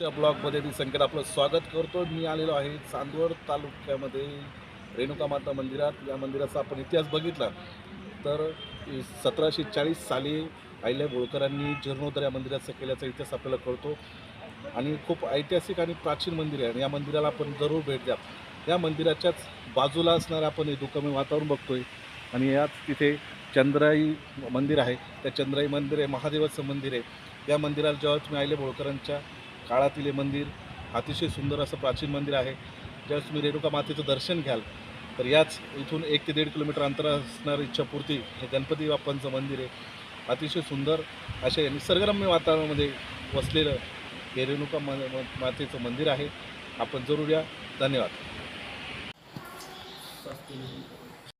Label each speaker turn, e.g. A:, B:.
A: आजच्या ब्लॉगमध्ये मी संकेत आपलं स्वागत करतो. मी आलेलो आहे चांदवड तालुक्यामध्ये रेणुका माता मंदिरात. या मंदिराचा आपण इतिहास बघितला. तर सतराशे चाळीस साली आयल्या बोळकरांनी जीर्णोद्धार या मंदिराचा केल्याचा इतिहास आपल्याला कळतो. आणि खूप ऐतिहासिक आणि प्राचीन मंदिर आहे. आणि या मंदिराला आपण जरूर भेट द्या. या मंदिराच्याच बाजूला असणारं आपण हे दुकामी वातावरण बघतोय. आणि याच तिथे चंद्राई मंदिर आहे. त्या चंद्राई मंदिर आहे महादेवाचं मंदिर आहे. या मंदिराला जेव्हा तुम्ही आयले बोळकरांच्या काळातील हे मंदिर अतिशय सुंदर असं प्राचीन मंदिर आहे. ज्यावेळेस तुम्ही रेणुका मातेचं दर्शन घ्याल तर याच इथून एक ते दीड किलोमीटर अंतर असणारी इच्छापूर्ती हे गणपती बाप्पांचं मंदिर आहे. अतिशय सुंदर असे निसर्गरम्य वातावरणामध्ये वसलेलं हे रेणुका म- मातेचं मंदिर आहे. आपण जरूर या. धन्यवाद.